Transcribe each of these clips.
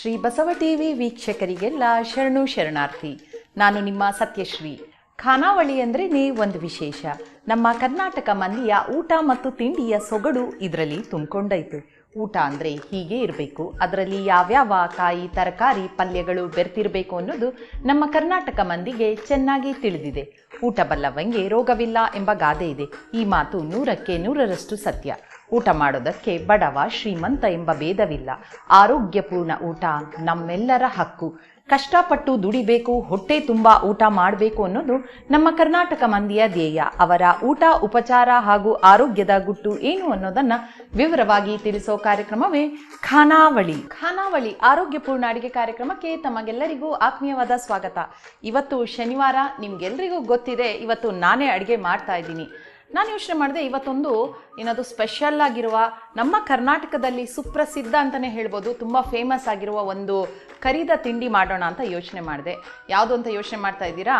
Shri Basava TV ವೀಕ್ಷಕರಿಗೆಲ್ಲ ಶರಣು ಶರಣಾರ್ಥಿ. ನಾನು ನಿಮ್ಮ ಸತ್ಯಶ್ರೀ. ಖಾನಾವಳಿ ಅಂದ್ರೆ ಒಂದು ವಿಶೇಷ. ನಮ್ಮ ಕರ್ನಾಟಕ ಮಂದಿಯ ಊಟ ಮತ್ತು ತಿಂಡಿಯ ಸೊಗಡು ಇದರಲ್ಲಿ ತುಂಬಿಕೊಂಡೈತು. ಊಟ ಅಂದರೆ ಹೀಗೆ ಇರಬೇಕು. ಅದರಲ್ಲಿ ಯಾವ್ಯಾವ ಕಾಯಿ, ತರಕಾರಿ, ಪಲ್ಯಗಳು ಬೆರ್ತಿರಬೇಕು ಅನ್ನೋದು ನಮ್ಮ ಕರ್ನಾಟಕ ಮಂದಿಗೆ ಚೆನ್ನಾಗಿ ತಿಳಿದಿದೆ. ಊಟ ಬಲ್ಲವಂಗೆ ರೋಗವಿಲ್ಲ ಎಂಬ ಗಾದೆ ಇದೆ. ಈ ಮಾತು ನೂರಕ್ಕೆ ನೂರರಷ್ಟು ಸತ್ಯ. ಊಟ ಮಾಡೋದಕ್ಕೆ ಬಡವ ಶ್ರೀಮಂತ ಎಂಬ ಭೇದವಿಲ್ಲ. ಆರೋಗ್ಯಪೂರ್ಣ ಊಟ ನಮ್ಮೆಲ್ಲರ ಹಕ್ಕು. ಕಷ್ಟಪಟ್ಟು ದುಡಿಬೇಕು, ಹೊಟ್ಟೆ ತುಂಬ ಊಟ ಮಾಡಬೇಕು ಅನ್ನೋದು ನಮ್ಮ ಕರ್ನಾಟಕ ಮಂದಿಯ ಧ್ಯೇಯ. ಅವರ ಊಟ, ಉಪಚಾರ ಹಾಗೂ ಆರೋಗ್ಯದ ಗುಟ್ಟು ಏನು ಅನ್ನೋದನ್ನ ವಿವರವಾಗಿ ತಿಳಿಸೋ ಕಾರ್ಯಕ್ರಮವೇ ಖಾನಾವಳಿ. ಖಾನಾವಳಿ ಆರೋಗ್ಯಪೂರ್ಣ ಅಡಿಗೆ ಕಾರ್ಯಕ್ರಮಕ್ಕೆ ತಮಗೆಲ್ಲರಿಗೂ ಆತ್ಮೀಯವಾದ ಸ್ವಾಗತ. ಇವತ್ತು ಶನಿವಾರ, ನಿಮ್ಗೆಲ್ರಿಗೂ ಗೊತ್ತಿದೆ, ಇವತ್ತು ನಾನೇ ಅಡಿಗೆ ಮಾಡ್ತಾ ಇದ್ದೀನಿ. ನಾನು ಯೋಚನೆ ಮಾಡಿದೆ ಇವತ್ತೊಂದು ಏನದು ಸ್ಪೆಷಲ್ ಆಗಿರುವ ನಮ್ಮ ಕರ್ನಾಟಕದಲ್ಲಿ ಸುಪ್ರಸಿದ್ಧ ಅಂತಲೇ ಹೇಳ್ಬೋದು, ತುಂಬ ಫೇಮಸ್ ಆಗಿರುವ ಒಂದು ಕರಿದ ತಿಂಡಿ ಮಾಡೋಣ ಅಂತ ಯೋಚನೆ ಮಾಡಿದೆ. ಯಾವುದು ಅಂತ ಯೋಚನೆ ಮಾಡ್ತಾ ಇದ್ದೀರಾ?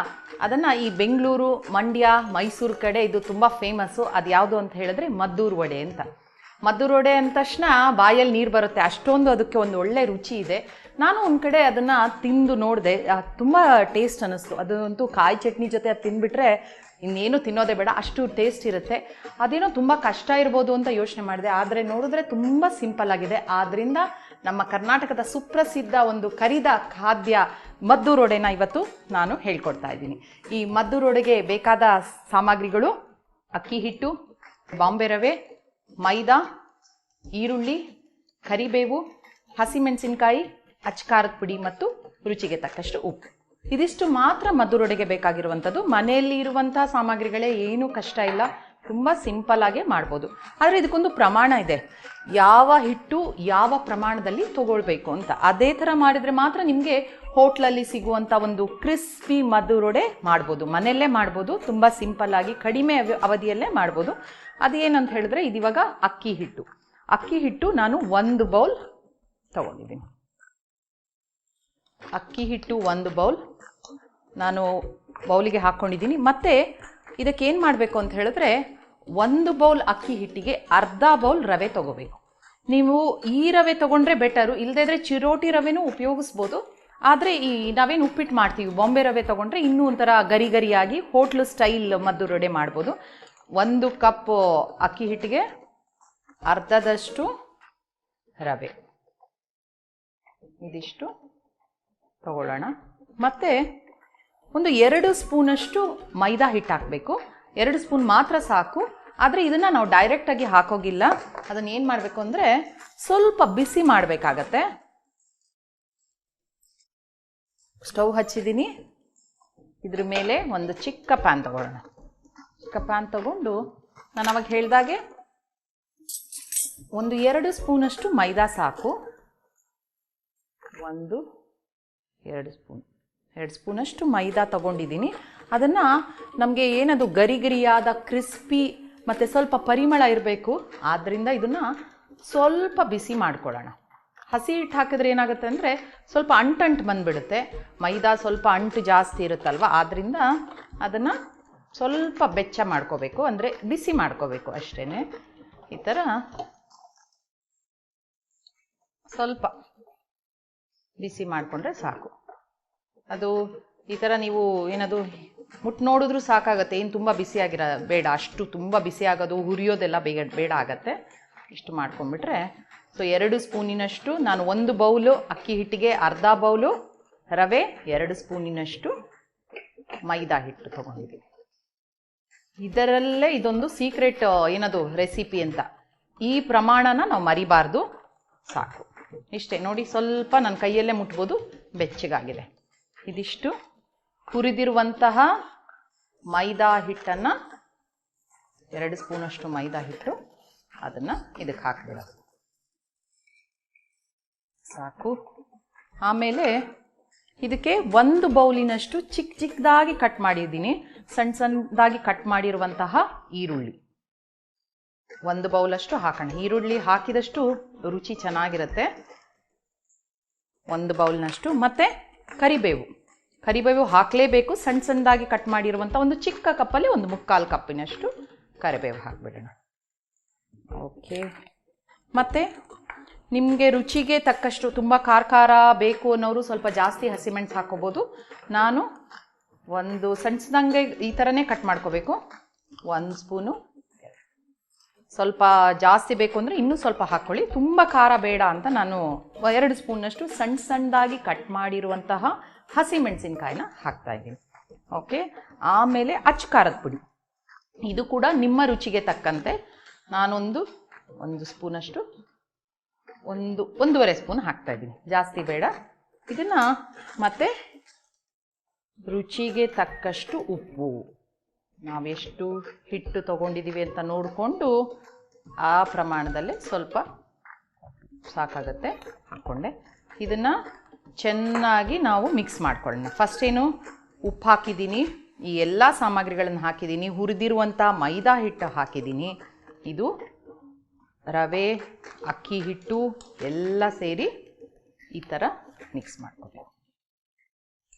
ಅದನ್ನು ಈ ಬೆಂಗಳೂರು, ಮಂಡ್ಯ, ಮೈಸೂರು ಕಡೆ ಇದು ತುಂಬ ಫೇಮಸ್ಸು ಅದು ಯಾವುದು ಅಂತ ಹೇಳಿದ್ರೆ ಮದ್ದೂರು ವಡೆ ಅಂತ. ಮದ್ದೂರು ವಡೆ ಅಂದ ತಕ್ಷಣ ಬಾಯಲ್ಲಿ ನೀರು ಬರುತ್ತೆ, ಅಷ್ಟೊಂದು ಅದಕ್ಕೆ ಒಂದು ಒಳ್ಳೆ ರುಚಿ ಇದೆ. ನಾನು ಒಂದು ಕಡೆ ಅದನ್ನು ತಿಂದು ನೋಡಿದೆ ತುಂಬ ಟೇಸ್ಟ್ ಅನ್ನಿಸ್ತು. ಅದಂತೂ ಕಾಯಿ ಚಟ್ನಿ ಜೊತೆ ಅದು ತಿಂದ್ಬಿಟ್ರೆ ಇನ್ನೇನು ತಿನ್ನೋದೇ ಬೇಡ, ಅಷ್ಟು ಟೇಸ್ಟ್ ಇರುತ್ತೆ. ಅದೇನೋ ತುಂಬ ಕಷ್ಟ ಇರ್ಬೋದು ಅಂತ ಯೋಚನೆ ಮಾಡಿದೆ. ಆದರೆ ನೋಡಿದ್ರೆ ತುಂಬ ಸಿಂಪಲ್ ಆಗಿದೆ. ಆದ್ದರಿಂದ ನಮ್ಮ ಕರ್ನಾಟಕದ ಸುಪ್ರಸಿದ್ಧ ಒಂದು ಕರಿದ ಖಾದ್ಯ ಮದ್ದು ರೋಡೆನ ಇವತ್ತು ನಾನು ಹೇಳ್ಕೊಡ್ತಾ ಇದ್ದೀನಿ. ಈ ಮದ್ದು ರೋಡೆಗೆ ಬೇಕಾದ ಸಾಮಗ್ರಿಗಳು ಅಕ್ಕಿ ಹಿಟ್ಟು, ಬಾಂಬೆ ರವೆ, ಮೈದಾ, ಈರುಳ್ಳಿ, ಕರಿಬೇವು, ಹಸಿಮೆಣಸಿನಕಾಯಿ, ಅಚ್ಕಾರದ ಪುಡಿ ಮತ್ತು ರುಚಿಗೆ ತಕ್ಕಷ್ಟು ಉಪ್ಪು. ಇದಿಷ್ಟು ಮಾತ್ರ ಮಧುರೊಡೆಗೆ ಬೇಕಾಗಿರುವಂಥದ್ದು. ಮನೆಯಲ್ಲಿ ಇರುವಂತಹ ಸಾಮಗ್ರಿಗಳೇ ಏನೂ ಕಷ್ಟ ಇಲ್ಲ. ತುಂಬ ಸಿಂಪಲ್ ಆಗಿ ಮಾಡ್ಬೋದು. ಆದರೆ ಇದಕ್ಕೊಂದು ಪ್ರಮಾಣ ಇದೆ. ಯಾವ ಹಿಟ್ಟು ಯಾವ ಪ್ರಮಾಣದಲ್ಲಿ ತಗೊಳ್ಬೇಕು ಅಂತ. ಅದೇ ಥರ ಮಾಡಿದರೆ ಮಾತ್ರ ನಿಮಗೆ ಹೋಟ್ಲಲ್ಲಿ ಸಿಗುವಂಥ ಒಂದು ಕ್ರಿಸ್ಪಿ ಮಧುರೊಡೆ ಮಾಡ್ಬೋದು. ಮನೆಯಲ್ಲೇ ಮಾಡ್ಬೋದು. ತುಂಬ ಸಿಂಪಲ್ ಆಗಿ ಕಡಿಮೆ ಅವ- ಅವಧಿಯಲ್ಲೇ ಮಾಡ್ಬೋದು. ಅದೇನಂತ ಹೇಳಿದ್ರೆ ಇದಿವಾಗ ಅಕ್ಕಿ ಹಿಟ್ಟು. ಅಕ್ಕಿ ಹಿಟ್ಟು ನಾನು ಒಂದು ಬೌಲ್ ತಗೊಂಡಿದ್ದೀನಿ. ಅಕ್ಕಿ ಹಿಟ್ಟು ಒಂದು ಬೌಲ್. ನಾನು ಬೌಲಿಗೆ ಹಾಕ್ಕೊಂಡಿದ್ದೀನಿ. ಮತ್ತು ಇದಕ್ಕೆ ಏನು ಮಾಡಬೇಕು ಅಂತ ಹೇಳಿದ್ರೆ ಒಂದು ಬೌಲ್ ಅಕ್ಕಿ ಹಿಟ್ಟಿಗೆ ಅರ್ಧ ಬೌಲ್ ರವೆ ತಗೋಬೇಕು. ನೀವು ಈ ರವೆ ತೊಗೊಂಡ್ರೆ ಬೆಟರು ಇಲ್ಲದೇ ಇದ್ರೆ ಚಿರೋಟಿ ರವೆನೂ ಉಪಯೋಗಿಸ್ಬೋದು. ಆದರೆ ಈ ನಾವೇನು ಉಪ್ಪಿಟ್ಟು ಮಾಡ್ತೀವಿ, ಬಾಂಬೆ ರವೆ ತೊಗೊಂಡ್ರೆ ಇನ್ನೂ ಒಂಥರ ಗರಿ ಗರಿಯಾಗಿ ಹೋಟ್ಲು ಸ್ಟೈಲ್ ಮದ್ದು ರೆಡಿ ಮಾಡ್ಬೋದು. ಒಂದು ಕಪ್ ಅಕ್ಕಿ ಹಿಟ್ಟಿಗೆ ಅರ್ಧದಷ್ಟು ರವೆ. ಇದಿಷ್ಟು. ತಗೊಳ್ಳೋಣ. ಮತ್ತು ಒಂದು ಎರಡು ಸ್ಪೂನಷ್ಟು ಮೈದಾ ಹಿಟ್ಟು ಹಾಕಬೇಕು. ಎರಡು ಸ್ಪೂನ್ ಮಾತ್ರ ಸಾಕು. ಆದರೆ ಇದನ್ನು ನಾವು ಡೈರೆಕ್ಟಾಗಿ ಹಾಕೋಗಿಲ್ಲ. ಅದನ್ನು ಏನು ಮಾಡಬೇಕು ಅಂದರೆ ಸ್ವಲ್ಪ ಬಿಸಿ ಮಾಡಬೇಕಾಗತ್ತೆ. ಸ್ಟವ್ ಹಚ್ಚಿದ್ದೀನಿ. ಇದ್ರ ಮೇಲೆ ಒಂದು ಚಿಕ್ಕ ಪ್ಯಾನ್ ತಗೊಳ್ಳೋಣ. ಚಿಕ್ಕ ಪ್ಯಾನ್ ತಗೊಂಡು ನಾನು ಅವಾಗ ಹೇಳಿದಾಗೆ ಒಂದು ಎರಡು ಸ್ಪೂನಷ್ಟು ಮೈದಾ ಸಾಕು. ಒಂದು ಎರಡು ಸ್ಪೂನ್. ಎರಡು ಸ್ಪೂನಷ್ಟು ಮೈದಾ ತಗೊಂಡಿದ್ದೀನಿ. ಅದನ್ನು ನಮಗೆ ಏನದು ಗರಿ ಗರಿಯಾದ ಕ್ರಿಸ್ಪಿ ಮತ್ತು ಸ್ವಲ್ಪ ಪರಿಮಳ ಇರಬೇಕು. ಆದ್ದರಿಂದ ಇದನ್ನು ಸ್ವಲ್ಪ ಬಿಸಿ ಮಾಡ್ಕೊಳ್ಳೋಣ. ಹಸಿ ಹಿಟ್ಟು ಹಾಕಿದ್ರೆ ಏನಾಗುತ್ತೆ ಅಂದರೆ ಸ್ವಲ್ಪ ಅಂಟಂಟು ಬಂದುಬಿಡುತ್ತೆ. ಮೈದಾ ಸ್ವಲ್ಪ ಅಂಟು ಜಾಸ್ತಿ ಇರುತ್ತಲ್ವ? ಆದ್ದರಿಂದ ಅದನ್ನು ಸ್ವಲ್ಪ ಬೆಚ್ಚ ಮಾಡ್ಕೋಬೇಕು. ಅಂದರೆ ಬಿಸಿ ಮಾಡ್ಕೋಬೇಕು ಅಷ್ಟೇ ಈ ಥರ ಸ್ವಲ್ಪ ಬಿಸಿ ಮಾಡಿಕೊಂಡ್ರೆ ಸಾಕು. ಅದು ಈ ಥರ ನೀವು ಏನದು ಮುಟ್ಟು ನೋಡಿದ್ರೂ ಸಾಕಾಗತ್ತೆ. ಏನು ತುಂಬ ಬಿಸಿಯಾಗಿರ ಬೇಡ. ಅಷ್ಟು ತುಂಬ ಬಿಸಿ ಆಗೋದು, ಹುರಿಯೋದೆಲ್ಲ ಬೇಗ ಬೇಡ ಆಗತ್ತೆ. ಇಷ್ಟು ಮಾಡ್ಕೊಂಡ್ಬಿಟ್ರೆ. ಸೊ ಎರಡು ಸ್ಪೂನಿನಷ್ಟು ನಾನು ಒಂದು ಬೌಲು ಅಕ್ಕಿ ಹಿಟ್ಟಿಗೆ ಅರ್ಧ ಬೌಲು ರವೆ, ಎರಡು ಸ್ಪೂನಿನಷ್ಟು ಮೈದಾ ಹಿಟ್ಟು ತೊಗೊಂಡಿದ್ದೀನಿ. ಇದರಲ್ಲೇ ಇದೊಂದು ಸೀಕ್ರೆಟ್ ಏನದು ರೆಸಿಪಿ ಅಂತ. ಈ ಪ್ರಮಾಣನ ನಾವು ಮರಿಬಾರ್ದು. ಸಾಕು. ಇಷ್ಟೇ. ನೋಡಿ, ಸ್ವಲ್ಪ ನನ್ನ ಕೈಯಲ್ಲೇ ಮುಟ್ಬೋದು. ಬೆಚ್ಚಗಾಗಿದೆ. ಇದಿಷ್ಟು. ಹುರಿದಿರುವಂತಹ ಮೈದಾ ಹಿಟ್ಟನ್ನು, ಎರಡು ಸ್ಪೂನಷ್ಟು ಮೈದಾ ಹಿಟ್ಟು ಅದನ್ನು ಇದಕ್ಕೆ ಹಾಕ್ಬಿಡೋದು ಸಾಕು. ಆಮೇಲೆ ಇದಕ್ಕೆ ಒಂದು ಬೌಲಿನಷ್ಟು ಚಿಕ್ಕ ಚಿಕ್ಕದಾಗಿ ಕಟ್ ಮಾಡಿದ್ದೀನಿ. ಸಣ್ಣ ಸಣ್ಣದಾಗಿ ಕಟ್ ಮಾಡಿರುವಂತಹ ಈರುಳ್ಳಿ. ಒಂದು ಬೌಲಷ್ಟು ಹಾಕೋಣ. ಈರುಳ್ಳಿ ಹಾಕಿದಷ್ಟು ರುಚಿ ಚೆನ್ನಾಗಿರುತ್ತೆ. ಒಂದು ಬೌಲ್ನಷ್ಟು. ಮತ್ತು ಕರಿಬೇವು. ಕರಿಬೇವು ಹಾಕಲೇಬೇಕು. ಸಣ್ಣ ಸಣ್ಣದಾಗಿ ಕಟ್ ಮಾಡಿರುವಂಥ ಒಂದು ಚಿಕ್ಕ ಕಪ್ಪಲ್ಲಿ ಒಂದು ಮುಕ್ಕಾಲು ಕಪ್ಪಿನಷ್ಟು ಕರಿಬೇವು ಹಾಕ್ಬಿಡೋಣ. ಓಕೆ. ಮತ್ತು ನಿಮಗೆ ರುಚಿಗೆ ತಕ್ಕಷ್ಟು ತುಂಬ ಖಾರ ಖಾರ ಬೇಕು ಅನ್ನೋರು ಸ್ವಲ್ಪ ಜಾಸ್ತಿ ಹಸಿಮೆಣ್ಸು ಹಾಕೋಬೋದು. ನಾನು ಒಂದು ಸಣ್ಣ ಈ ಥರನೇ ಕಟ್ ಮಾಡ್ಕೋಬೇಕು. ಒಂದು ಸ್ಪೂನು ಸ್ವಲ್ಪ ಜಾಸ್ತಿ ಬೇಕು ಅಂದರೆ ಇನ್ನೂ ಸ್ವಲ್ಪ ಹಾಕ್ಕೊಳ್ಳಿ ತುಂಬ ಖಾರ ಬೇಡ ಅಂತ ನಾನು ಎರಡು ಸ್ಪೂನ್ನಷ್ಟು ಸಣ್ಣ ಸಣ್ಣದಾಗಿ ಕಟ್ ಮಾಡಿರುವಂತಹ ಹಸಿಮೆಣಸಿನ್ಕಾಯಿನ ಹಾಕ್ತಾ ಇದ್ದೀನಿ. ಓಕೆ? ಆಮೇಲೆ ಅಚ್ಚು ಖಾರದ ಪುಡಿ. ಇದು ಕೂಡ ನಿಮ್ಮ ರುಚಿಗೆ ತಕ್ಕಂತೆ. ನಾನೊಂದು, ಒಂದು ಸ್ಪೂನಷ್ಟು, ಒಂದು, ಒಂದೂವರೆ ಸ್ಪೂನ್ ಹಾಕ್ತಾ ಇದ್ದೀನಿ. ಜಾಸ್ತಿ ಬೇಡ. ಇದನ್ನು ಮತ್ತೆ ರುಚಿಗೆ ತಕ್ಕಷ್ಟು ಉಪ್ಪು. ನಾವೆಷ್ಟು ಹಿಟ್ಟು ತಗೊಂಡಿದ್ದೀವಿ ಅಂತ ನೋಡಿಕೊಂಡು ಆ ಪ್ರಮಾಣದಲ್ಲಿ ಸ್ವಲ್ಪ ಸಾಕಾಗತ್ತೆ. ಹಾಕ್ಕೊಂಡೆ ಇದನ್ನು ಚೆನ್ನಾಗಿ ನಾವು ಮಿಕ್ಸ್ ಮಾಡ್ಕೊಳ್ಳೋಣ. ಫಸ್ಟ್ ಏನು ಉಪ್ಪು ಹಾಕಿದ್ದೀನಿ. ಈ ಎಲ್ಲ ಸಾಮಗ್ರಿಗಳನ್ನು ಹಾಕಿದ್ದೀನಿ. ಹುರಿದಿರುವಂಥ ಮೈದಾ ಹಿಟ್ಟು ಹಾಕಿದ್ದೀನಿ. ಇದು ರವೆ, ಅಕ್ಕಿ ಹಿಟ್ಟು ಎಲ್ಲ ಸೇರಿ ಈ ಥರ ಮಿಕ್ಸ್ ಮಾಡ್ಕೋಬೇಕು.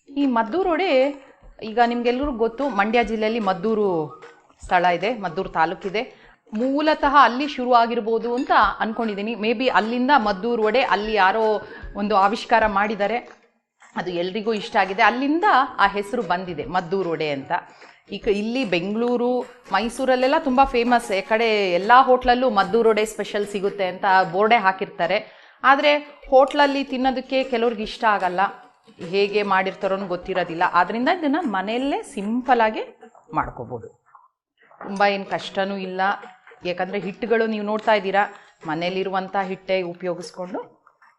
ಈ ಮದ್ದೂರು ವಡೆ ಈಗ ನಿಮ್ಗೆಲ್ಲರಿಗೂ ಗೊತ್ತು, ಮಂಡ್ಯ ಜಿಲ್ಲೆಯಲ್ಲಿ ಮದ್ದೂರು ಸ್ಥಳ ಇದೆ, ಮದ್ದೂರು ತಾಲೂಕಿದೆ. ಮೂಲತಃ ಅಲ್ಲಿ ಶುರು ಆಗಿರ್ಬೋದು ಅಂತ ಅನ್ಕೊಂಡಿದ್ದೀನಿ ಮೇ ಬಿ ಅಲ್ಲಿಂದ ಮದ್ದೂರು ವಡೆ ಅಲ್ಲಿ ಯಾರೋ ಒಂದು ಆವಿಷ್ಕಾರ ಮಾಡಿದ್ದಾರೆ ಅದು ಎಲ್ರಿಗೂ ಇಷ್ಟ ಆಗಿದೆ. ಅಲ್ಲಿಂದ ಆ ಹೆಸರು ಬಂದಿದೆ, ಮದ್ದೂರು ವಡೆ ಅಂತ. ಈಗ ಇಲ್ಲಿ ಬೆಂಗಳೂರು, ಮೈಸೂರಲ್ಲೆಲ್ಲ ತುಂಬ ಫೇಮಸ್ ಈ ಕಡೆ ಎಲ್ಲ ಹೋಟ್ಲಲ್ಲೂ ಮದ್ದೂರು ವಡೆ ಸ್ಪೆಷಲ್ ಸಿಗುತ್ತೆ ಅಂತ ಬೋರ್ಡೆ ಹಾಕಿರ್ತಾರೆ. ಆದರೆ ಹೋಟ್ಲಲ್ಲಿ ತಿನ್ನೋದಕ್ಕೆ ಕೆಲವ್ರಿಗೆ ಇಷ್ಟ ಆಗಲ್ಲ. ಹೇಗೆ ಮಾಡಿರ್ತಾರೋ ಗೊತ್ತಿರೋದಿಲ್ಲ. ಆದ್ದರಿಂದ ಇದನ್ನು ಮನೆಯಲ್ಲೇ ಸಿಂಪಲಾಗಿ ಮಾಡ್ಕೋಬೋದು. ತುಂಬ ಏನು ಕಷ್ಟನೂ ಇಲ್ಲ. ಯಾಕಂದರೆ ಹಿಟ್ಟುಗಳು ನೀವು ನೋಡ್ತಾ ಇದ್ದೀರಾ ಮನೇಲಿರುವಂಥ ಹಿಟ್ಟೆ ಉಪಯೋಗಿಸ್ಕೊಂಡು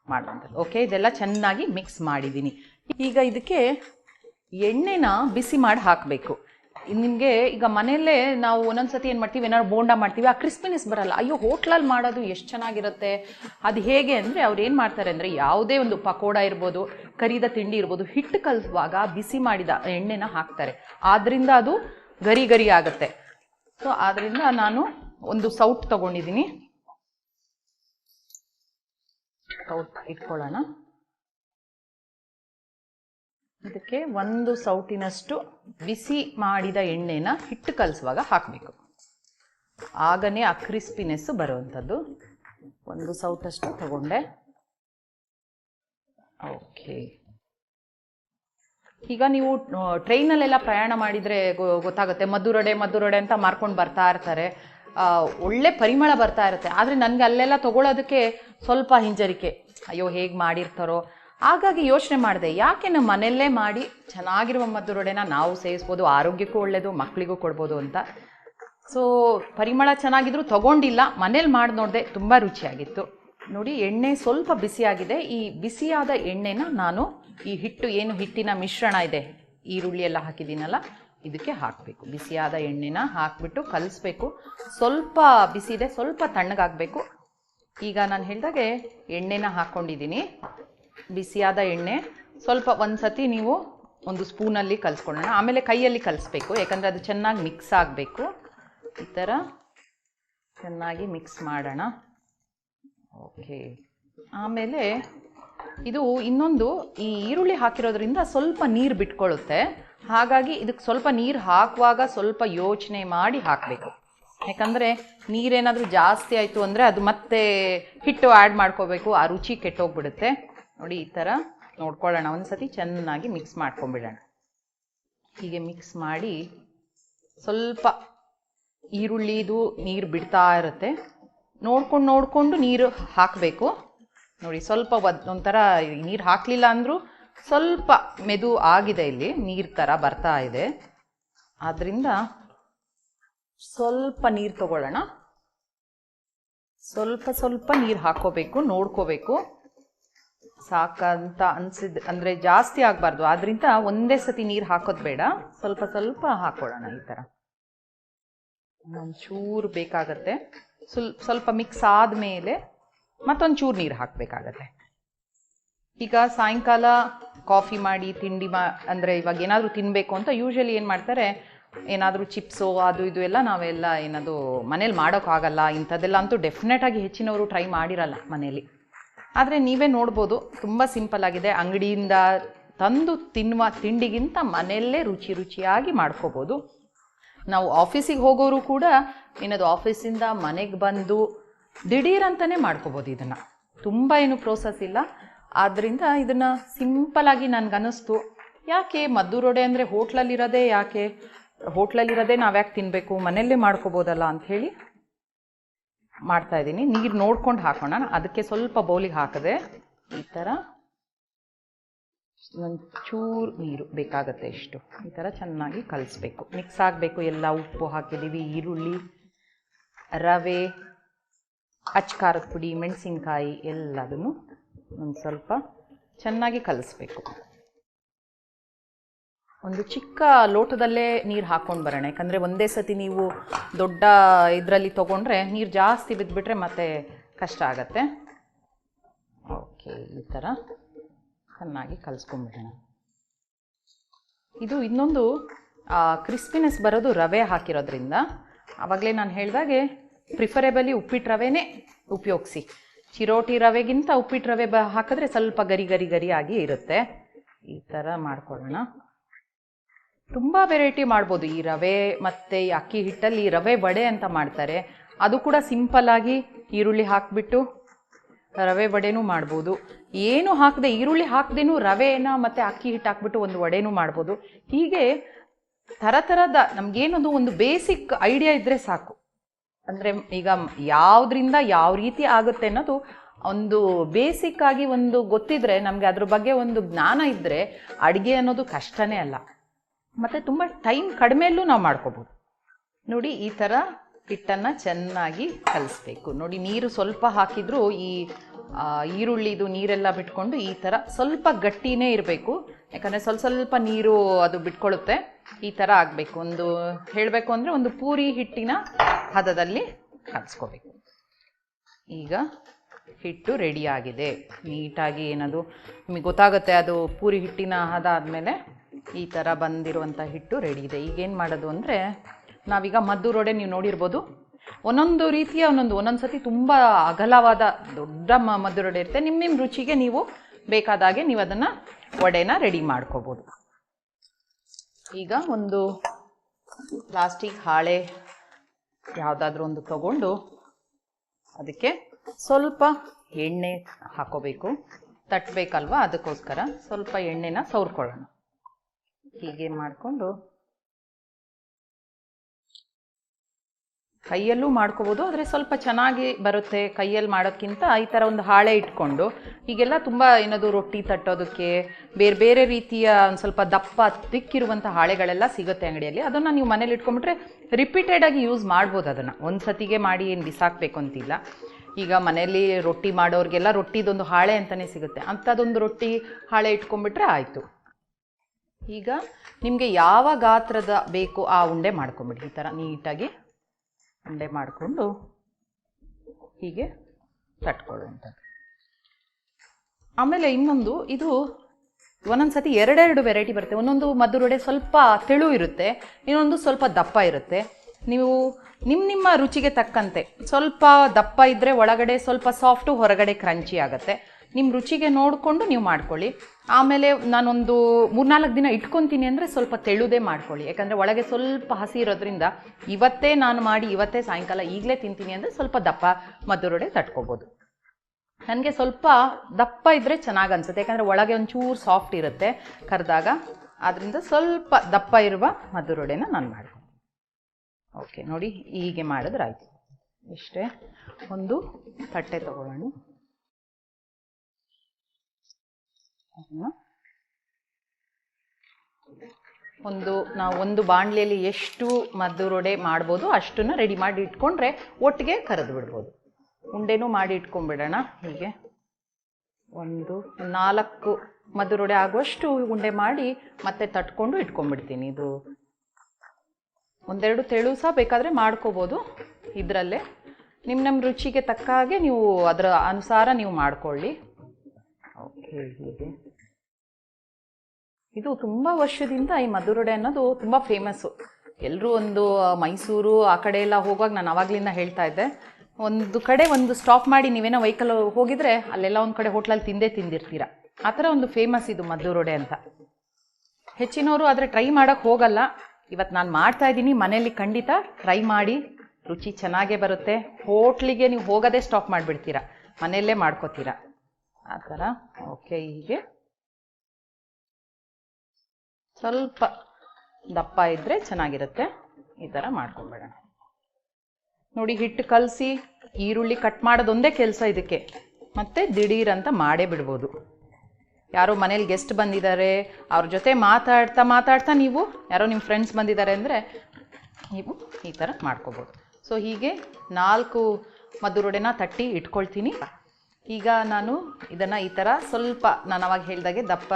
ಮಾಡುವಂಥದ್ದು. ಓಕೆ ಇದೆಲ್ಲ ಚೆನ್ನಾಗಿ ಮಿಕ್ಸ್ ಮಾಡಿದ್ದೀನಿ. ಈಗ ಇದಕ್ಕೆ ಎಣ್ಣೆನ ಬಿಸಿ ಮಾಡಿ ಹಾಕಬೇಕು. ನಿಮಗೆ ಈಗ ಮನೆಯಲ್ಲೇ ನಾವು ಒಂದೊಂದ್ಸತಿ ಏನು ಮಾಡ್ತೀವಿ, ಏನಾದ್ರು ಬೋಂಡ ಮಾಡ್ತೀವಿ, ಆ ಕ್ರಿಸ್ಪಿನೆಸ್ ಬರಲ್ಲ. ಅಯ್ಯೋ ಹೋಟ್ಲಲ್ಲಿ ಮಾಡೋದು ಎಷ್ಟು ಚೆನ್ನಾಗಿರುತ್ತೆ. ಅದು ಹೇಗೆ ಅಂದರೆ ಅವ್ರು ಏನು ಮಾಡ್ತಾರೆ ಅಂದರೆ ಯಾವುದೇ ಒಂದು ಪಕೋಡ ಇರ್ಬೋದು, ಕರಿದ ತಿಂಡಿ ಇರ್ಬೋದು, ಹಿಟ್ಟು ಕಲಿಸುವಾಗ ಬಿಸಿ ಮಾಡಿದ ಎಣ್ಣೆನ ಹಾಕ್ತಾರೆ. ಆದ್ದರಿಂದ ಅದು ಗರಿ ಗರಿ ಆಗುತ್ತೆ. ಸೊ ಆದ್ದರಿಂದ ನಾನು ಒಂದು ಸೌಟ್ ತಗೊಂಡಿದ್ದೀನಿ. ಸೌಟ್ ಇಟ್ಕೊಳ್ಳೋಣ. ಇದಕ್ಕೆ ಒಂದು ಸೌಟಿನಷ್ಟು ಬಿಸಿ ಮಾಡಿದ ಎಣ್ಣೆನ ಹಿಟ್ಟು ಕಲಿಸುವಾಗ ಹಾಕಬೇಕು. ಆಗನೇ ಆ ಕ್ರಿಸ್ಪಿನೆಸ್ ಬರುವಂಥದ್ದು. ಒಂದು ಸೌಟಷ್ಟು ತಗೊಂಡೆ. ಓಕೆ. ಈಗ ನೀವು ಟ್ರೈನಲ್ಲೆಲ್ಲ ಪ್ರಯಾಣ ಮಾಡಿದರೆ ಗೊತ್ತಾಗುತ್ತೆ. ಮದ್ದುರಡೆ ಮದ್ದುರಡೆ ಅಂತ ಮಾರ್ಕೊಂಡು ಬರ್ತಾ ಇರ್ತಾರೆ. ಒಳ್ಳೆ ಪರಿಮಳ ಬರ್ತಾ ಇರುತ್ತೆ. ಆದರೆ ನನಗೆ ಅಲ್ಲೆಲ್ಲ ತಗೊಳ್ಳೋದಕ್ಕೆ ಸ್ವಲ್ಪ ಹಿಂಜರಿಕೆ. ಅಯ್ಯೋ, ಹೇಗೆ ಮಾಡಿರ್ತಾರೋ. ಹಾಗಾಗಿ ಯೋಚನೆ ಮಾಡಿದೆ, ಯಾಕೆ ನಮ್ಮ ಮನೆಯಲ್ಲೇ ಮಾಡಿ ಚೆನ್ನಾಗಿರುವ ಮದ್ದೂರೊಡೆನ ನಾವು ಸೇವಿಸ್ಬೋದು, ಆರೋಗ್ಯಕ್ಕೂ ಒಳ್ಳೆಯದು ಮಕ್ಕಳಿಗೂ ಕೊಡ್ಬೋದು ಅಂತ? ಸೊ ಪರಿಮಳ ಚೆನ್ನಾಗಿದ್ರು ತಗೊಂಡಿಲ್ಲ. ಮನೇಲಿ ಮಾಡಿ ನೋಡಿದೆ ತುಂಬ ರುಚಿಯಾಗಿತ್ತು. ನೋಡಿ, ಎಣ್ಣೆ ಸ್ವಲ್ಪ ಬಿಸಿಯಾಗಿದೆ. ಈ ಬಿಸಿಯಾದ ಎಣ್ಣೆನ ನಾನು ಈ ಹಿಟ್ಟು, ಏನು ಹಿಟ್ಟಿನ ಮಿಶ್ರಣ ಇದೆ ಈರುಳ್ಳಿ ಎಲ್ಲ ಹಾಕಿದ್ದೀನಲ್ಲ, ಇದಕ್ಕೆ ಹಾಕಬೇಕು. ಬಿಸಿಯಾದ ಎಣ್ಣೆನ ಹಾಕಿಬಿಟ್ಟು ಕಲಿಸ್ಬೇಕು. ಸ್ವಲ್ಪ ಬಿಸಿ ಇದೆ ಸ್ವಲ್ಪ ತಣ್ಣಗಾಗಬೇಕು. ಈಗ ನಾನು ಹೇಳಿದಾಗೆ ಎಣ್ಣೆನ ಹಾಕ್ಕೊಂಡಿದ್ದೀನಿ ಬಿಸಿಯಾದ ಎಣ್ಣೆ. ಸ್ವಲ್ಪ ಒಂದು ಸತಿ ನೀವು ಒಂದು ಸ್ಪೂನಲ್ಲಿ ಕಲಿಸ್ಕೊಳ್ಳೋಣ. ಆಮೇಲೆ ಕೈಯಲ್ಲಿ ಕಲಿಸ್ಬೇಕು, ಯಾಕಂದರೆ ಅದು ಚೆನ್ನಾಗಿ ಮಿಕ್ಸ್ ಆಗಬೇಕು. ಈ ಥರ ಚೆನ್ನಾಗಿ ಮಿಕ್ಸ್ ಮಾಡೋಣ. ಓಕೆ ಆಮೇಲೆ ಇದು ಇನ್ನೊಂದು, ಈ ಈರುಳ್ಳಿ ಹಾಕಿರೋದ್ರಿಂದ ಸ್ವಲ್ಪ ನೀರು ಬಿಟ್ಕೊಳ್ಳುತ್ತೆ ಹಾಗಾಗಿ ಇದಕ್ಕೆ ಸ್ವಲ್ಪ ನೀರು ಹಾಕುವಾಗ ಸ್ವಲ್ಪ ಯೋಚನೆ ಮಾಡಿ ಹಾಕಬೇಕು. ಯಾಕಂದರೆ ನೀರೇನಾದರೂ ಜಾಸ್ತಿ ಆಯಿತು ಅಂದರೆ ಅದು ಮತ್ತೆ ಹಿಟ್ಟು ಆ್ಯಡ್ ಮಾಡ್ಕೋಬೇಕು, ಆ ರುಚಿ ಕೆಟ್ಟೋಗ್ಬಿಡುತ್ತೆ. ನೋಡಿ ಈ ಥರ ನೋಡ್ಕೊಳ್ಳೋಣ. ಒಂದು ಸತಿ ಚೆನ್ನಾಗಿ ಮಿಕ್ಸ್ ಮಾಡ್ಕೊಂಬಿಡೋಣ ಹೀಗೆ ಮಿಕ್ಸ್ ಮಾಡಿ ಸ್ವಲ್ಪ ಈರುಳ್ಳಿದು ನೀರು ಬಿಡ್ತಾ ಇರುತ್ತೆ. ನೋಡ್ಕೊಂಡು ನೋಡಿಕೊಂಡು ನೀರು ಹಾಕಬೇಕು. ನೋಡಿ ಸ್ವಲ್ಪ ಒದ್ ಒಂಥರ ನೀರು ಹಾಕಲಿಲ್ಲ ಅಂದರೂ ಸ್ವಲ್ಪ ಮೆದು ಆಗಿದೆ ಇಲ್ಲಿ. ನೀರು ಥರ ಬರ್ತಾ ಇದೆ. ಆದ್ದರಿಂದ ಸ್ವಲ್ಪ ನೀರು ತಗೊಳ್ಳೋಣ. ಸ್ವಲ್ಪ ಸ್ವಲ್ಪ ನೀರು ಹಾಕೋಬೇಕು ನೋಡ್ಕೋಬೇಕು. ಸಾಕಂತ ಅನ್ಸಿದ್ ಅಂದರೆ ಜಾಸ್ತಿ ಆಗಬಾರ್ದು. ಆದ್ರಿಂದ ಒಂದೇ ಸತಿ ನೀರು ಹಾಕೋದು ಬೇಡ. ಸ್ವಲ್ಪ ಸ್ವಲ್ಪ ಹಾಕೊಳ್ಳೋಣ ಈ ಥರ ಒಂಚೂರು ಬೇಕಾಗತ್ತೆ. ಸ್ವಲ್ಪ ಸ್ವಲ್ಪ ಮಿಕ್ಸ್ ಆದಮೇಲೆ ಮತ್ತೊಂದು ಚೂರು ನೀರು ಹಾಕಬೇಕಾಗತ್ತೆ. ಈಗ ಸಾಯಂಕಾಲ ಕಾಫಿ ಮಾಡಿ, ತಿಂಡಿ ಮಾ ಅಂದರೆ ಇವಾಗ ಏನಾದರೂ ತಿನ್ನಬೇಕು ಅಂತ ಯೂಶ್ವಲಿ ಏನು ಮಾಡ್ತಾರೆ, ಏನಾದರೂ ಚಿಪ್ಸು ಅದು ಇದು ಎಲ್ಲ ನಾವೆಲ್ಲ ಏನಾದರೂ ಮನೇಲಿ ಮಾಡೋಕ್ಕಾಗಲ್ಲ. ಇಂಥದ್ದೆಲ್ಲ ಅಂತೂ ಡೆಫಿನೆಟಾಗಿ ಹೆಚ್ಚಿನವರು ಟ್ರೈ ಮಾಡಿರಲ್ಲ ಮನೇಲಿ. ಆದರೆ ನೀವೇ ನೋಡ್ಬೋದು, ತುಂಬ ಸಿಂಪಲ್ ಆಗಿದೆ. ಅಂಗಡಿಯಿಂದ ತಂದು ತಿನ್ನುವ ತಿಂಡಿಗಿಂತ ಮನೆಯಲ್ಲೇ ರುಚಿ ರುಚಿಯಾಗಿ ಮಾಡ್ಕೋಬೋದು. ನಾವು ಆಫೀಸಿಗೆ ಹೋಗೋರು ಕೂಡ ಏನದು ಆಫೀಸಿಂದ ಮನೆಗೆ ಬಂದು ದಿಢೀರ್ ಅಂತಲೇ ಮಾಡ್ಕೋಬೋದು ಇದನ್ನು. ತುಂಬ ಏನು ಪ್ರೋಸೆಸ್ ಇಲ್ಲ. ಆದ್ದರಿಂದ ಇದನ್ನು ಸಿಂಪಲಾಗಿ ನನಗನ್ನಿಸ್ತು ಯಾಕೆ ಮದ್ದೂರೊಡೆ ಅಂದರೆ ಹೋಟ್ಲಲ್ಲಿರೋದೇ ಯಾಕೆ? ಹೋಟ್ಲಲ್ಲಿರೋದೇ ನಾವ್ಯಾಕೆ ತಿನ್ನಬೇಕು ಮನೆಯಲ್ಲೇ ಮಾಡ್ಕೋಬೋದಲ್ಲ ಅಂಥೇಳಿ ಮಾಡ್ತಾ ಇದ್ದೀನಿ. ನೀರು ನೋಡ್ಕೊಂಡು ಹಾಕೋಣ. ಅದಕ್ಕೆ ಸ್ವಲ್ಪ ಬೌಲಿಗೆ ಹಾಕಿದೆ ಈ ಥರ ಒಂಚೂರು ಚೂರು ನೀರು ಬೇಕಾಗತ್ತೆ ಇಷ್ಟು. ಈ ಥರ ಚೆನ್ನಾಗಿ ಕಲಿಸ್ಬೇಕು. ಮಿಕ್ಸ್ ಆಗಬೇಕು. ಎಲ್ಲ ಉಪ್ಪು ಹಾಕಿದ್ದೀವಿ ಈರುಳ್ಳಿ, ರವೆ ಅಚ್ಕಾರದ ಪುಡಿ, ಮೆಣಸಿನ್ಕಾಯಿ ಎಲ್ಲದನ್ನು ಒಂದು ಸ್ವಲ್ಪ ಚೆನ್ನಾಗಿ ಕಲಿಸ್ಬೇಕು. ಒಂದು ಚಿಕ್ಕ ಲೋಟದಲ್ಲೇ ನೀರು ಹಾಕ್ಕೊಂಡು ಬರೋಣ. ಯಾಕಂದರೆ ಒಂದೇ ಸತಿ ನೀವು ದೊಡ್ಡ ಇದರಲ್ಲಿ ತೊಗೊಂಡ್ರೆ ನೀರು ಜಾಸ್ತಿ ಬಿದ್ದುಬಿಟ್ರೆ ಮತ್ತೆ ಕಷ್ಟ ಆಗತ್ತೆ. ಓಕೆ, ಈ ಥರ ಚೆನ್ನಾಗಿ ಕಲಿಸ್ಕೊಂಡ್ಬಿಡೋಣ. ಇದು ಇನ್ನೊಂದು ಕ್ರಿಸ್ಪಿನೆಸ್ ಬರೋದು ರವೆ ಹಾಕಿರೋದ್ರಿಂದ. ಆವಾಗಲೇ ನಾನು ಹೇಳಿದಾಗೆ ಪ್ರಿಫರೇಬಲಿ ಉಪ್ಪಿಟ್ಟು ರವೆನೇ ಉಪಯೋಗಿಸಿ. ಚಿರೋಟಿ ರವೆಗಿಂತ ಉಪ್ಪಿಟ್ಟು ರವೆ ಬ, ಹಾಕಿದ್ರೆ ಸ್ವಲ್ಪ ಗರಿ ಗರಿ ಗರಿ ಇರುತ್ತೆ. ಈ ಥರ ಮಾಡ್ಕೊಳ್ಳೋಣ. ತುಂಬ ವೆರೈಟಿ ಮಾಡ್ಬೋದು. ಈ ರವೆ ಮತ್ತು ಈ ಅಕ್ಕಿ ಹಿಟ್ಟಲ್ಲಿ ರವೆ ವಡೆ ಅಂತ ಮಾಡ್ತಾರೆ. ಅದು ಕೂಡ ಸಿಂಪಲ್ಲಾಗಿ ಈರುಳ್ಳಿ ಹಾಕಿಬಿಟ್ಟು ರವೆ ವಡೆನೂ ಮಾಡ್ಬೋದು. ಏನು ಹಾಕದೆ ಈರುಳ್ಳಿ ಹಾಕದೇನು ರವೆನ ಮತ್ತು ಅಕ್ಕಿ ಹಿಟ್ಟು ಹಾಕ್ಬಿಟ್ಟು ಒಂದು ವಡೆನೂ ಮಾಡ್ಬೋದು. ಹೀಗೆ ಥರ ಥರದ ನಮಗೇನೊಂದು ಒಂದು ಬೇಸಿಕ್ ಐಡಿಯಾ ಇದ್ದರೆ ಸಾಕು. ಅಂದರೆ ಈಗ ಯಾವುದರಿಂದ ಯಾವ ರೀತಿ ಆಗುತ್ತೆ ಅನ್ನೋದು ಒಂದು ಬೇಸಿಕ್ಕಾಗಿ ಒಂದು ಗೊತ್ತಿದ್ರೆ, ನಮಗೆ ಅದ್ರ ಬಗ್ಗೆ ಒಂದು ಜ್ಞಾನ ಇದ್ದರೆ ಅಡುಗೆ ಅನ್ನೋದು ಕಷ್ಟನೇ ಅಲ್ಲ. ಮತ್ತು ತುಂಬ ಟೈಮ್ ಕಡಿಮೆಯಲ್ಲೂ ನಾವು ಮಾಡ್ಕೋಬೋದು. ನೋಡಿ, ಈ ಥರ ಹಿಟ್ಟನ್ನು ಚೆನ್ನಾಗಿ ಕಲಿಸ್ಬೇಕು. ನೋಡಿ, ನೀರು ಸ್ವಲ್ಪ ಹಾಕಿದರೂ ಈ ಈರುಳ್ಳಿದು ನೀರೆಲ್ಲ ಬಿಟ್ಕೊಂಡು ಈ ಥರ ಸ್ವಲ್ಪ ಗಟ್ಟಿನೇ ಇರಬೇಕು. ಯಾಕಂದರೆ ಸ್ವಲ್ಪ ಸ್ವಲ್ಪ ನೀರು ಅದು ಬಿಟ್ಕೊಳ್ಳುತ್ತೆ ಈ ಥರ ಆಗಬೇಕು. ಒಂದು ಹೇಳಬೇಕು ಅಂದರೆ ಒಂದು ಪೂರಿ ಹಿಟ್ಟಿನ ಹದದಲ್ಲಿ ಕಲಿಸ್ಕೋಬೇಕು. ಈಗ ಹಿಟ್ಟು ರೆಡಿಯಾಗಿದೆ ನೀಟಾಗಿ ಏನದು, ನಿಮಗೆ ಗೊತ್ತಾಗುತ್ತೆ ಅದು ಪೂರಿ ಹಿಟ್ಟಿನ ಹದ ಆದಮೇಲೆ ಈ ಥರ ಬಂದಿರುವಂಥ ಹಿಟ್ಟು ರೆಡಿ ಇದೆ. ಈಗೇನು ಮಾಡೋದು ಅಂದರೆ, ನಾವೀಗ ಮದ್ದು ರೋಡೆ ನೀವು ನೋಡಿರ್ಬೋದು. ಒಂದೊಂದು ರೀತಿಯ ಒಂದೊಂದು ಒಂದೊಂದು ಸತಿ ತುಂಬ ಅಗಲವಾದ ದೊಡ್ಡ ಮ ರೋಡೆ ಇರುತ್ತೆ. ನಿಮ್ಮ ನಿಮ್ಮ ರುಚಿಗೆ ನೀವು ಬೇಕಾದಾಗೆ ನೀವು ಅದನ್ನು ವಡೆನ ರೆಡಿ ಮಾಡ್ಕೋಬೋದು. ಈಗ ಒಂದು ಪ್ಲಾಸ್ಟಿಕ್ ಹಾಳೆ ಯಾವುದಾದ್ರೂ ಒಂದು ತಗೊಂಡು ಅದಕ್ಕೆ ಸ್ವಲ್ಪ ಎಣ್ಣೆ ಹಾಕೋಬೇಕು. ತಟ್ಟಬೇಕಲ್ವ ಅದಕ್ಕೋಸ್ಕರ ಸ್ವಲ್ಪ ಎಣ್ಣೆನ ಸವರ್ಕೊಳ್ಳೋಣ. ಹೀಗೆ ಮಾಡಿಕೊಂಡು ಕೈಯಲ್ಲೂ ಮಾಡ್ಕೋಬೋದು, ಆದರೆ ಸ್ವಲ್ಪ ಚೆನ್ನಾಗಿ ಬರುತ್ತೆ ಕೈಯಲ್ಲಿ ಮಾಡೋಕ್ಕಿಂತ ಈ ಥರ ಒಂದು ಹಾಳೆ ಇಟ್ಕೊಂಡು. ಈಗೆಲ್ಲ ತುಂಬ ಏನದು ರೊಟ್ಟಿ ತಟ್ಟೋದಕ್ಕೆ, ಬೇರೆ ಬೇರೆ ರೀತಿಯ ಒಂದು ಸ್ವಲ್ಪ ದಪ್ಪ ತಿಕ್ಕಿರುವಂಥ ಹಾಳೆಗಳೆಲ್ಲ ಸಿಗುತ್ತೆ ಅಂಗಡಿಯಲ್ಲಿ. ಅದನ್ನು ನೀವು ಮನೇಲಿ ಇಟ್ಕೊಂಬಿಟ್ರೆ ರಿಪೀಟೆಡಾಗಿ ಯೂಸ್ ಮಾಡ್ಬೋದು ಅದನ್ನು. ಒಂದು ಸತಿಗೆ ಮಾಡಿ ಏನು ಬಿಸಾಕಬೇಕು ಅಂತಿಲ್ಲ. ಈಗ ಮನೆಯಲ್ಲಿ ರೊಟ್ಟಿ ಮಾಡೋರಿಗೆಲ್ಲ ರೊಟ್ಟಿದೊಂದು ಹಾಳೆ ಅಂತಲೇ ಸಿಗುತ್ತೆ. ಅಂಥದ್ದೊಂದು ರೊಟ್ಟಿ ಹಾಳೆ ಇಟ್ಕೊಂಬಿಟ್ರೆ ಆಯಿತು. ಈಗ ನಿಮಗೆ ಯಾವ ಗಾತ್ರದ ಬೇಕು ಆ ಉಂಡೆ ಮಾಡ್ಕೊಂಬಿಡಿ. ಈ ಥರ ನೀಟಾಗಿ ಉಂಡೆ ಮಾಡಿಕೊಂಡು ಹೀಗೆ ತಟ್ಕೊಳ್ಳುವಂಥದ್ದು. ಆಮೇಲೆ ಇನ್ನೊಂದು, ಇದು ಒಂದೊಂದು ಸತಿ ಎರಡೆರಡು ವೆರೈಟಿ ಬರುತ್ತೆ. ಒಂದೊಂದು ಮದ್ದೂರೊಡೆ ಸ್ವಲ್ಪ ತೆಳು ಇರುತ್ತೆ, ಇನ್ನೊಂದು ಸ್ವಲ್ಪ ದಪ್ಪ ಇರುತ್ತೆ. ನೀವು ನಿಮ್ಮ ನಿಮ್ಮ ರುಚಿಗೆ ತಕ್ಕಂತೆ ಸ್ವಲ್ಪ ದಪ್ಪ ಇದ್ದರೆ ಒಳಗಡೆ ಸ್ವಲ್ಪ ಸಾಫ್ಟು ಹೊರಗಡೆ ಕ್ರಂಚಿ ಆಗುತ್ತೆ. ನಿಮ್ಮ ರುಚಿಗೆ ನೋಡಿಕೊಂಡು ನೀವು ಮಾಡ್ಕೊಳ್ಳಿ. ಆಮೇಲೆ ನಾನೊಂದು ಮೂರ್ನಾಲ್ಕು ದಿನ ಇಟ್ಕೊತೀನಿ ಅಂದರೆ ಸ್ವಲ್ಪ ತೆಳುದೇ ಮಾಡ್ಕೊಳ್ಳಿ. ಯಾಕಂದರೆ ಒಳಗೆ ಸ್ವಲ್ಪ ಹಸಿ ಇರೋದ್ರಿಂದ ಇವತ್ತೇ ನಾನು ಮಾಡಿ, ಇವತ್ತೇ ಸಾಯಂಕಾಲ ಈಗಲೇ ತಿಂತೀನಿ ಅಂದರೆ ಸ್ವಲ್ಪ ದಪ್ಪ ಮದ್ದೂರೊಡೆ ತಟ್ಕೋಬೋದು. ನನಗೆ ಸ್ವಲ್ಪ ದಪ್ಪ ಇದ್ದರೆ ಚೆನ್ನಾಗಿ ಅನ್ಸುತ್ತೆ. ಯಾಕಂದರೆ ಒಳಗೆ ಒಂಚೂರು ಸಾಫ್ಟ್ ಇರುತ್ತೆ ಕರೆದಾಗ. ಆದ್ದರಿಂದ ಸ್ವಲ್ಪ ದಪ್ಪ ಇರುವ ಮದ್ದೂರೊಡೆನ ನಾನು ಮಾಡ್ತೀನಿ ಓಕೆ ನೋಡಿ ಹೀಗೆ ಮಾಡಿದ್ರೆ ಆಯಿತು. ಇಷ್ಟೇ ಒಂದು ತಟ್ಟೆ ತಗೊಳ್ಳೋಣ ಅದನ್ನ ಒಂದು, ನಾವು ಒಂದು ಬಾಣಲೆಯಲ್ಲಿ ಎಷ್ಟು ಮದ್ದೂರೊಡೆ ಮಾಡ್ಬೋದು, ಅಷ್ಟನ್ನು ರೆಡಿ ಮಾಡಿ ಇಟ್ಕೊಂಡ್ರೆ ಒಟ್ಟಿಗೆ ಕರೆದು ಬಿಡ್ಬೋದು. ಉಂಡೆನೂ ಮಾಡಿ ಇಟ್ಕೊಂಡ್ಬಿಡೋಣ, ಹೀಗೆ. ಒಂದು, ನಾಲ್ಕು ಮದ್ದೂರೊಡೆ ಆಗುವಷ್ಟು ಉಂಡೆ ಮಾಡಿ ಮತ್ತೆ ತಟ್ಕೊಂಡು ಇಟ್ಕೊಂಡ್ಬಿಡ್ತೀನಿ ಇದು. ಒಂದೆರಡು ತೆಳು ಸಹ ಬೇಕಾದರೆ ಮಾಡ್ಕೋಬೋದು ಇದರಲ್ಲೇ. ನಿಮ್ಮ ನಮ್ಮ ರುಚಿಗೆ ತಕ್ಕ ಹಾಗೆ ನೀವು ಅದರ ಅನುಸಾರ ನೀವು ಮಾಡ್ಕೊಳ್ಳಿ. ಹೀಗೆ ಇದು ತುಂಬ ವರ್ಷದಿಂದ ಈ ಮಧುರಡೆ ಅನ್ನೋದು ತುಂಬ ಫೇಮಸ್ಸು ಎಲ್ಲರೂ ಒಂದು ಮೈಸೂರು, ಆ ಕಡೆ ಎಲ್ಲ ಹೋಗುವಾಗ ನಾನು ಆವಾಗಲಿಂದ ಹೇಳ್ತಾ ಇದ್ದೆ. ಒಂದು ಕಡೆ ಒಂದು ಸ್ಟಾಪ್ ಮಾಡಿ ನೀವೇನೋ ವೆಹಿಕಲ್ ಹೋಗಿದ್ರೆ ಅಲ್ಲೆಲ್ಲ ಒಂದು ಕಡೆ ಹೋಟ್ಲಲ್ಲಿ ತಿಂದೇ ತಿಂದಿರ್ತೀರ. ಆ ಥರ ಒಂದು ಫೇಮಸ್ ಇದು ಮದ್ದೂರೊಡೆ ಅಂತ. ಹೆಚ್ಚಿನವರು ಆದರೆ ಟ್ರೈ ಮಾಡೋಕ್ಕೆ ಹೋಗಲ್ಲ. ಇವತ್ತು ನಾನು ಮಾಡ್ತಾ ಇದ್ದೀನಿ, ಮನೆಯಲ್ಲಿ ಖಂಡಿತ ಟ್ರೈ ಮಾಡಿ, ರುಚಿ ಚೆನ್ನಾಗೇ ಬರುತ್ತೆ. ಹೋಟ್ಲಿಗೆ ನೀವು ಹೋಗೋದೇ ಸ್ಟಾಪ್ ಮಾಡಿಬಿಡ್ತೀರಾ. ಮನೆಯಲ್ಲೇ ಮಾಡ್ಕೋತೀರಾ. ಆ ಥರ ಓಕೆ, ಹೀಗೆ. ಸ್ವಲ್ಪ ದಪ್ಪ ಇದ್ದರೆ ಚೆನ್ನಾಗಿರುತ್ತೆ. ಈ ಥರ ಮಾಡ್ಕೊಂಬಿಡೋಣ. ನೋಡಿ, ಹಿಟ್ಟು ಕಲಸಿ ಈರುಳ್ಳಿ ಕಟ್ ಮಾಡೋದೊಂದೇ ಕೆಲಸ ಇದಕ್ಕೆ. ಮತ್ತು ದಿಢೀರ್ ಅಂತ ಮಾಡೇ ಬಿಡ್ಬೋದು. ಯಾರೋ ಮನೇಲಿ ಗೆಸ್ಟ್ ಬಂದಿದ್ದಾರೆ, ಅವ್ರ ಜೊತೆ ಮಾತಾಡ್ತಾ ಮಾತಾಡ್ತಾ ನೀವು, ಯಾರೋ ನಿಮ್ಮ ಫ್ರೆಂಡ್ಸ್ ಬಂದಿದ್ದಾರೆ ಅಂದರೆ ನೀವು ಈ ಥರ ಮಾಡ್ಕೋಬೋದು. ಸೊ ಹೀಗೆ ನಾಲ್ಕು ಮದ್ದುರೊಡೆನ ತಟ್ಟಿ ಇಟ್ಕೊಳ್ತೀನಿ. ಈಗ ನಾನು ಇದನ್ನು ಈ ಥರ ಸ್ವಲ್ಪ ನಾನು ಅವಾಗ ಹೇಳಿದಾಗೆ ದಪ್ಪ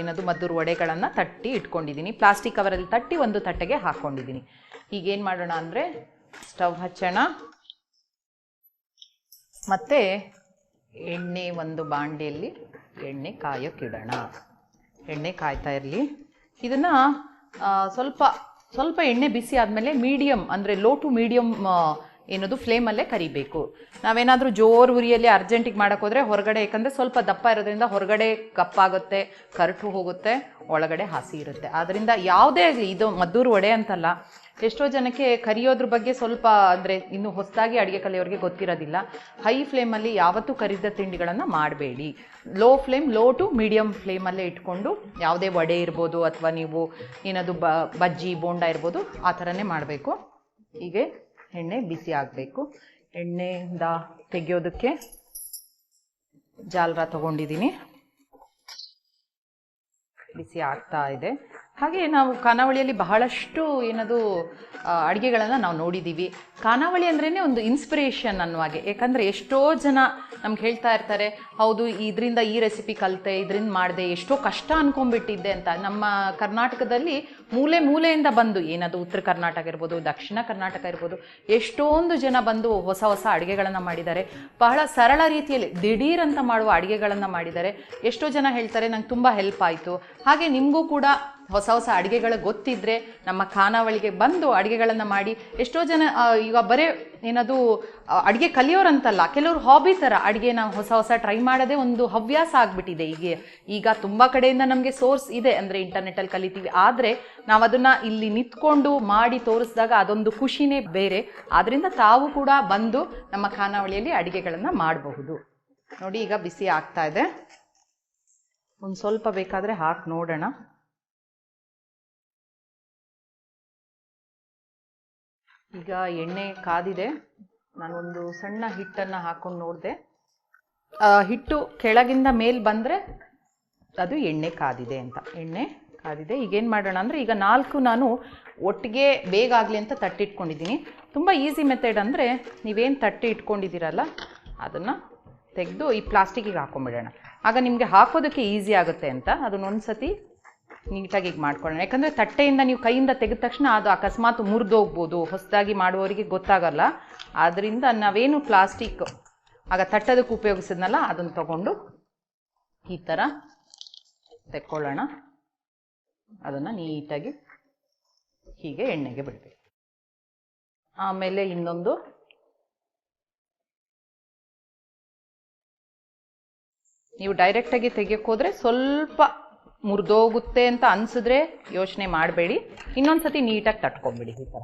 ಏನದು ಮದ್ದೂರು ವಡೆಗಳನ್ನು ತಟ್ಟಿ ಇಟ್ಕೊಂಡಿದ್ದೀನಿ. ಪ್ಲಾಸ್ಟಿಕ್ ಕವರಲ್ಲಿ ತಟ್ಟಿ ಒಂದು ತಟ್ಟೆಗೆ ಹಾಕ್ಕೊಂಡಿದ್ದೀನಿ ಈಗೇನು ಮಾಡೋಣ ಅಂದರೆ ಸ್ಟವ್ ಹಚ್ಚೋಣ. ಮತ್ತು ಎಣ್ಣೆ ಒಂದು ಬಾಂಡೆಯಲ್ಲಿ ಎಣ್ಣೆ ಕಾಯೋಕ್ಕಿಡೋಣ ಎಣ್ಣೆ ಕಾಯ್ತಾ ಇರಲಿ. ಇದನ್ನು ಸ್ವಲ್ಪ ಸ್ವಲ್ಪ ಎಣ್ಣೆ ಬಿಸಿ ಆದಮೇಲೆ ಮೀಡಿಯಮ್ ಅಂದರೆ ಲೋ ಟು ಮೀಡಿಯಮ್ ಏನದು ಫ್ಲೇಮಲ್ಲೇ ಕರಿಬೇಕು. ನಾವೇನಾದರೂ ಜೋರು ಉರಿಯಲ್ಲಿ ಅರ್ಜೆಂಟಿಗೆ ಮಾಡೋಕ್ಕೋದ್ರೆ ಹೊರಗಡೆ, ಯಾಕಂದರೆ ಸ್ವಲ್ಪ ದಪ್ಪ ಇರೋದ್ರಿಂದ ಹೊರಗಡೆ ಕಪ್ಪಾಗುತ್ತೆ, ಕರಟು ಹೋಗುತ್ತೆ, ಒಳಗಡೆ ಹಸಿ ಇರುತ್ತೆ. ಆದ್ದರಿಂದ ಯಾವುದೇ ಆಗಲಿ ಇದು ಮದ್ದೂರು ವಡೆ ಅಂತಲ್ಲ, ಎಷ್ಟೋ ಜನಕ್ಕೆ ಕರಿಯೋದ್ರ ಬಗ್ಗೆ ಸ್ವಲ್ಪ ಅಂದರೆ ಇನ್ನು ಹೊಸದಾಗಿ ಅಡುಗೆ ಕಲಿಯೋರಿಗೆ ಗೊತ್ತಿರೋದಿಲ್ಲ. ಹೈ ಫ್ಲೇಮಲ್ಲಿ ಯಾವತ್ತೂ ಕರಿದ ತಿಂಡಿಗಳನ್ನು ಮಾಡಬೇಡಿ. Low flame low to medium ಫ್ಲೇಮಲ್ಲೇ ಇಟ್ಕೊಂಡು ಯಾವುದೇ ವಡೆ ಇರ್ಬೋದು, ಅಥವಾ ನೀವು ಏನದು ಬಜ್ಜಿ, ಬೋಂಡ ಇರ್ಬೋದು, ಆ ಥರನೇ ಮಾಡಬೇಕು. ಹೀಗೆ ಎಣ್ಣೆ ಬಿಸಿ ಆಗಬೇಕು. ಎಣ್ಣೆಯಿಂದ ತೆಗೆಯೋದಕ್ಕೆ ಜಾಲರ ತಗೊಂಡಿದ್ದೀನಿ. ಬಿಸಿ ಆಗ್ತಾ ಇದೆ. ಹಾಗೆ ನಾವು ಖಾನಾವಳಿಯಲ್ಲಿ ಬಹಳಷ್ಟು ಏನದು ಅಡುಗೆಗಳನ್ನು ನಾವು ನೋಡಿದ್ದೀವಿ ಖಾನಾವಳಿ ಅಂದ್ರೇ ಒಂದು ಇನ್ಸ್ಪಿರೇಷನ್ ಅನ್ನುವಾಗೆ ಯಾಕಂದರೆ ಎಷ್ಟೋ ಜನ ನಮ್ಗೆ ಹೇಳ್ತಾ ಇರ್ತಾರೆ, ಹೌದು, ಇದರಿಂದ ಈ ರೆಸಿಪಿ ಕಲಿತೆ, ಇದರಿಂದ ಮಾಡಿದೆ, ಎಷ್ಟೋ ಕಷ್ಟ ಅನ್ಕೊಂಡ್ಬಿಟ್ಟಿದ್ದೆ ಅಂತ. ನಮ್ಮ ಕರ್ನಾಟಕದಲ್ಲಿ ಮೂಲೆ ಮೂಲೆಯಿಂದ ಬಂದು, ಏನದು ಉತ್ತರ ಕರ್ನಾಟಕ ಇರ್ಬೋದು, ದಕ್ಷಿಣ ಕರ್ನಾಟಕ ಇರ್ಬೋದು, ಎಷ್ಟೊಂದು ಜನ ಬಂದು ಹೊಸ ಹೊಸ ಅಡುಗೆಗಳನ್ನು ಮಾಡಿದ್ದಾರೆ. ಬಹಳ ಸರಳ ರೀತಿಯಲ್ಲಿ ದಿಢೀರ್ ಅಂತ ಮಾಡುವ ಅಡುಗೆಗಳನ್ನು ಮಾಡಿದ್ದಾರೆ. ಎಷ್ಟೋ ಜನ ಹೇಳ್ತಾರೆ, ನಂಗೆ ತುಂಬ ಹೆಲ್ಪ್ ಆಯಿತು. ಹಾಗೆ ನಿಮಗೂ ಕೂಡ ಹೊಸ ಹೊಸ ಅಡುಗೆಗಳು ಗೊತ್ತಿದ್ದರೆ ನಮ್ಮ ಖಾನಾವಳಿಗೆ ಬಂದು ಅಡುಗೆಗಳನ್ನು ಮಾಡಿ. ಎಷ್ಟೋ ಜನ ಈಗ ಬರೀ ಏನದು ಅಡುಗೆ ಕಲಿಯೋರಂತಲ್ಲ, ಕೆಲವರು ಹಾಬಿ ಥರ ಅಡುಗೆನ ಹೊಸ ಹೊಸ ಟ್ರೈ ಮಾಡೋದೇ ಒಂದು ಹವ್ಯಾಸ ಆಗಿಬಿಟ್ಟಿದೆ. ಈಗ ಈಗ ತುಂಬ ಕಡೆಯಿಂದ ನಮಗೆ ಸೋರ್ಸ್ ಇದೆ ಅಂದರೆ ಇಂಟರ್ನೆಟ್ಟಲ್ಲಿ ಕಲಿತೀವಿ. ಆದರೆ ನಾವು ಅದನ್ನು ಇಲ್ಲಿ ನಿಂತ್ಕೊಂಡು ಮಾಡಿ ತೋರಿಸಿದಾಗ ಅದೊಂದು ಖುಷಿನೇ ಬೇರೆ. ಆದ್ದರಿಂದ ತಾವು ಕೂಡ ಬಂದು ನಮ್ಮ ಖಾನಾವಳಿಯಲ್ಲಿ ಅಡುಗೆಗಳನ್ನು ಮಾಡಬಹುದು. ನೋಡಿ, ಈಗ ಬಿಸಿ ಆಗ್ತಾ ಇದೆ. ಒಂದು ಸ್ವಲ್ಪ ಬೇಕಾದರೆ ಹಾಕಿ ನೋಡೋಣ. ಈಗ ಎಣ್ಣೆ ಕಾದಿದೆ. ನಾನೊಂದು ಸಣ್ಣ ಹಿಟ್ಟನ್ನು ಹಾಕೊಂಡು ನೋಡಿದೆ. ಹಿಟ್ಟು ಕೆಳಗಿಂದ ಮೇಲೆ ಬಂದರೆ ಅದು ಎಣ್ಣೆ ಕಾದಿದೆ ಅಂತ. ಎಣ್ಣೆ ಕಾದಿದೆ. ಈಗೇನು ಮಾಡೋಣ ಅಂದರೆ ಈಗ ನಾಲ್ಕು ನಾನು ಒಟ್ಟಿಗೆ ಬೇಗ ಆಗಲಿ ಅಂತ ತಟ್ಟಿಟ್ಕೊಂಡಿದ್ದೀನಿ. ತುಂಬ ಈಸಿ ಮೆಥಡ್ ಅಂದರೆ ನೀವೇನು ತಟ್ಟಿ ಇಟ್ಕೊಂಡಿದ್ದೀರಲ್ಲ, ಅದನ್ನು ತೆಗೆದು ಈ ಪ್ಲಾಸ್ಟಿಕ್ಕಿಗೆ ಹಾಕೊಂಬಿಡೋಣ. ಆಗ ನಿಮಗೆ ಹಾಕೋದಕ್ಕೆ ಈಸಿ ಆಗುತ್ತೆ ಅಂತ. ಅದನ್ನೊಂದು ಸತಿ ನೀಟಾಗಿ ಈಗ ಮಾಡ್ಕೊಳ್ಳೋಣ. ಯಾಕಂದರೆ ತಟ್ಟೆಯಿಂದ ನೀವು ಕೈಯಿಂದ ತೆಗೆದ ತಕ್ಷಣ ಅದು ಅಕಸ್ಮಾತ್ ಮುರಿದೋಗ್ಬೋದು. ಹೊಸದಾಗಿ ಮಾಡುವವರಿಗೆ ಗೊತ್ತಾಗಲ್ಲ. ಆದ್ದರಿಂದ ನಾವೇನು ಪ್ಲಾಸ್ಟಿಕ್, ಆಗ ತಟ್ಟದಕ್ಕೆ ಉಪಯೋಗಿಸಿದ್ನಲ್ಲ, ಅದನ್ನು ತಗೊಂಡು ಈ ಥರ ತೆಕ್ಕೊಳ್ಳೋಣ. ಅದನ್ನು ನೀಟಾಗಿ ಹೀಗೆ ಎಣ್ಣೆಗೆ ಬಿಡಬೇಕು. ಆಮೇಲೆ ಇನ್ನೊಂದು ನೀವು ಡೈರೆಕ್ಟಾಗಿ ತೆಗಿಯೋಕ್ಕೋದ್ರೆ ಸ್ವಲ್ಪ ಮುರಿದೋಗುತ್ತೆ ಅಂತ ಅನ್ಸಿದ್ರೆ ಯೋಚನೆ ಮಾಡಬೇಡಿ. ಇನ್ನೊಂದ್ಸತಿ ನೀಟಾಗಿ ತಟ್ಕೊಂಬಿಡಿ ಈ ಥರ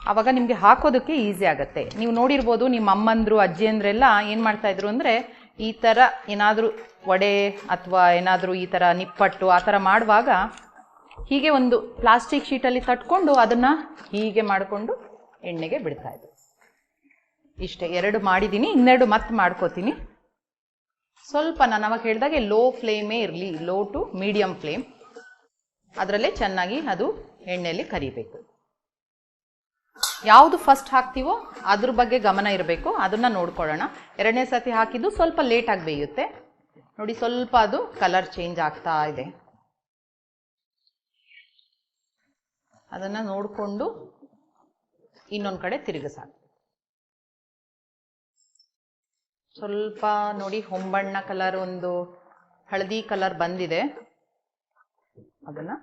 ಆವಾಗ ನಿಮಗೆ ಹಾಕೋದಕ್ಕೆ ಈಸಿ ಆಗುತ್ತೆ. ನೀವು ನೋಡಿರ್ಬೋದು ನಿಮ್ಮ ಅಮ್ಮಂದ್ರು, ಅಜ್ಜಿಯಂದ್ರೆಲ್ಲ ಏನು ಮಾಡ್ತಾಯಿದ್ರು ಅಂದರೆ ಈ ಥರ ಏನಾದರೂ ವಡೆ ಅಥವಾ ಏನಾದರೂ ಈ ಥರ ನಿಪ್ಪಟ್ಟು ಆ ಥರ ಮಾಡುವಾಗ ಹೀಗೆ ಒಂದು ಪ್ಲಾಸ್ಟಿಕ್ ಶೀಟಲ್ಲಿ ತಟ್ಕೊಂಡು ಅದನ್ನು ಹೀಗೆ ಮಾಡಿಕೊಂಡು ಎಣ್ಣೆಗೆ ಬಿಡ್ತಾ ಇದ್ರು ಇಷ್ಟೇ, ಎರಡು ಮಾಡಿದ್ದೀನಿ ಇನ್ನೆರಡು ಮತ್ತೆ ಮಾಡ್ಕೋತೀನಿ. ಸ್ವಲ್ಪ ನಾನು ಅವಾಗ ಹೇಳಿದಾಗೆ ಲೋ ಫ್ಲೇಮೇ ಇರಲಿ ಲೋ ಟು ಮೀಡಿಯಮ್ ಫ್ಲೇಮ್ ಅದರಲ್ಲೇ ಚೆನ್ನಾಗಿ ಅದು ಎಣ್ಣೆಯಲ್ಲಿ ಕರಿಬೇಕು. ಯಾವುದು ಫಸ್ಟ್ ಹಾಕ್ತೀವೋ ಅದ್ರ ಬಗ್ಗೆ ಗಮನ ಇರಬೇಕು, ಅದನ್ನು ನೋಡ್ಕೊಳ್ಳೋಣ. ಎರಡನೇ ಸತಿ ಹಾಕಿದ್ದು ಸ್ವಲ್ಪ ಲೇಟಾಗಿ ಬೇಯುತ್ತೆ. ನೋಡಿ, ಸ್ವಲ್ಪ ಅದು ಕಲರ್ ಚೇಂಜ್ ಆಗ್ತಾ ಇದೆ. ಅದನ್ನು ನೋಡಿಕೊಂಡು ಇನ್ನೊಂದು ಕಡೆ ತಿರುಗಿಸಾಕ ಸ್ವಲ್ಪ ನೋಡಿ ಹೊಂಬಣ್ಣ ಕಲರ್ ಒಂದು ಹಳದಿ ಕಲರ್ ಬಂದಿದೆ. ಅದನ್ನು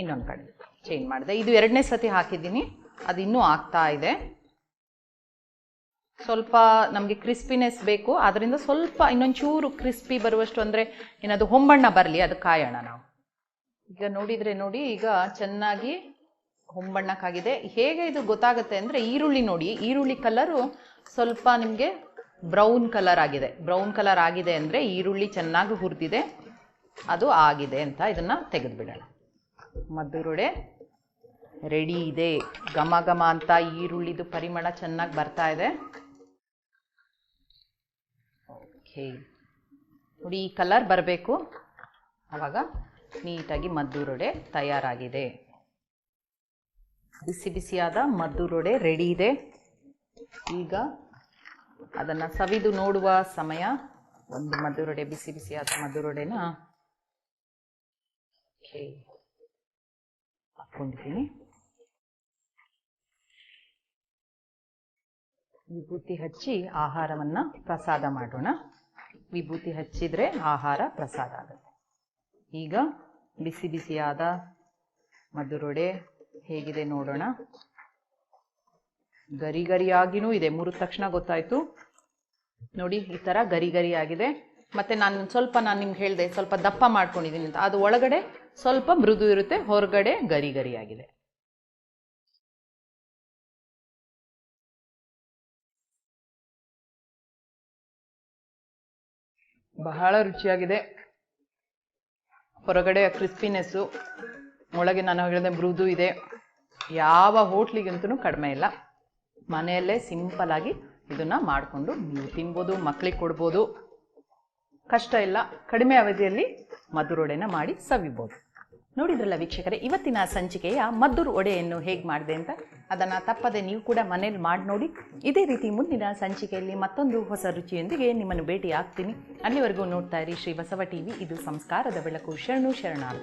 ಇನ್ನೊಂದು ಕಡೆ ಚೇಂಜ್ ಮಾಡಿದೆ. ಇದು ಎರಡನೇ ಸತಿ ಹಾಕಿದ್ದೀನಿ. ಅದು ಇನ್ನೂ ಆಗ್ತಾ ಇದೆ. ಸ್ವಲ್ಪ ನಮಗೆ ಕ್ರಿಸ್ಪಿನೆಸ್ ಬೇಕು. ಅದರಿಂದ ಸ್ವಲ್ಪ ಇನ್ನೊಂಚೂರು ಕ್ರಿಸ್ಪಿ ಬರುವಷ್ಟು ಅಂದರೆ ಏನದು ಹೊಂಬಣ್ಣ ಬರಲಿ, ಅದು ಕಾಯೋಣ ನಾವು. ಈಗ ನೋಡಿದರೆ ನೋಡಿ, ಈಗ ಚೆನ್ನಾಗಿ ಹೊಂಬಣ್ಣಕ್ಕಾಗಿದೆ. ಹೇಗೆ ಇದು ಗೊತ್ತಾಗುತ್ತೆ ಅಂದರೆ ಈರುಳ್ಳಿ ನೋಡಿ. ಈರುಳ್ಳಿ ಕಲರು ಸ್ವಲ್ಪ ನಿಮಗೆ ಬ್ರೌನ್ ಕಲರ್ ಆಗಿದೆ. ಬ್ರೌನ್ ಕಲರ್ ಆಗಿದೆ ಅಂದರೆ ಈರುಳ್ಳಿ ಚೆನ್ನಾಗಿ ಹುರಿದಿದೆ. ಅದು ಆಗಿದೆ ಅಂತ ಇದನ್ನು ತೆಗೆದುಬಿಡೋಣ. ಮದ್ದುರುಳೆ ರೆಡಿ ಇದೆ. ಘಮ ಘಮ ಅಂತ ಈರುಳ್ಳಿದು ಪರಿಮಳ ಚೆನ್ನಾಗಿ ಬರ್ತಾ ಇದೆ. ಓಕೆ ನೋಡಿ ಈ ಕಲರ್ ಬರಬೇಕು. ಆವಾಗ ನೀಟಾಗಿ ಮದ್ದೂರೊಡೆ ತಯಾರಾಗಿದೆ. ಬಿಸಿ ಬಿಸಿಯಾದ ಮದ್ದೂರೊಡೆ ರೆಡಿ ಇದೆ. ಈಗ ಅದನ್ನು ಸವಿದು ನೋಡುವ ಸಮಯ. ಒಂದು ಮಧುರೊಡೆ, ಬಿಸಿ ಬಿಸಿಯಾದ ಮಧುರೊಡೆನ ಹಾಕೊಂಡಿದ್ದೀನಿ ವಿಭೂತಿ ಹಚ್ಚಿ ಆಹಾರವನ್ನ ಪ್ರಸಾದ ಮಾಡೋಣ. ವಿಭೂತಿ ಹಚ್ಚಿದ್ರೆ ಆಹಾರ ಪ್ರಸಾದ ಆಗುತ್ತೆ. ಈಗ ಬಿಸಿ ಬಿಸಿಯಾದ ಮಧುರೊಡೆ ಹೇಗಿದೆ ನೋಡೋಣ. ಗರಿ ಗರಿಯಾಗಿನೂ ಇದೆ. ಮುರಿದ ತಕ್ಷಣ ಗೊತ್ತಾಯ್ತು. ನೋಡಿ, ಈ ಥರ ಗರಿ ಗರಿ ಆಗಿದೆ ಮತ್ತೆ ನಾನು ಸ್ವಲ್ಪ ನಾನು ನಿಮ್ಗೆ ಹೇಳಿದೆ, ಸ್ವಲ್ಪ ದಪ್ಪ ಮಾಡ್ಕೊಂಡಿದ್ದೀನಿ ಅಂತ. ಅದು ಒಳಗಡೆ ಸ್ವಲ್ಪ ಮೃದು ಇರುತ್ತೆ, ಹೊರಗಡೆ ಗರಿ ಗರಿಯಾಗಿದೆ ಬಹಳ ರುಚಿಯಾಗಿದೆ. ಹೊರಗಡೆ ಕ್ರಿಸ್ಪಿನೆಸ್ಸು ಒಳಗೆ ನಾನು ಹೇಳಿದೆ ಮೃದು ಇದೆ. ಯಾವ ಹೋಟ್ಲಿಗಂತೂ ಕಡಿಮೆ ಇಲ್ಲ. ಮನೆಯಲ್ಲೇ ಸಿಂಪಲ್ ಆಗಿ ಇದನ್ನ ಮಾಡಿಕೊಂಡು ನೀವು ತಿನ್ಬೋದು ಮಕ್ಕಳಿಗೆ ಕೊಡ್ಬೋದು. ಕಷ್ಟ ಇಲ್ಲ, ಕಡಿಮೆ ಅವಧಿಯಲ್ಲಿ ಮಧುರೊಡೆನ ಮಾಡಿ ಸವಿಬೋದು. ನೋಡಿದ್ರಲ್ಲ ವೀಕ್ಷಕರೇ, ಇವತ್ತಿನ ಸಂಚಿಕೆಯ ಮದ್ದೂರು ಒಡೆಯನ್ನು ಹೇಗೆ ಮಾಡಿದೆ ಅಂತ ಅದನ್ನು ತಪ್ಪದೆ ನೀವು ಕೂಡ ಮನೇಲಿ ಮಾಡಿ ನೋಡಿ. ಇದೇ ರೀತಿ ಮುಂದಿನ ಸಂಚಿಕೆಯಲ್ಲಿ ಮತ್ತೊಂದು ಹೊಸ ರುಚಿಯೊಂದಿಗೆ ನಿಮ್ಮನ್ನು ಭೇಟಿ ಆಗ್ತೀನಿ ಅಲ್ಲಿವರೆಗೂ ನೋಡ್ತಾ ಇರಿ ಶ್ರೀ ಬಸವ ಟಿವಿ, ಇದು ಸಂಸ್ಕಾರದ ಬೆಳಕು. ಶರಣು ಶರಣಾರ್ಥಿ.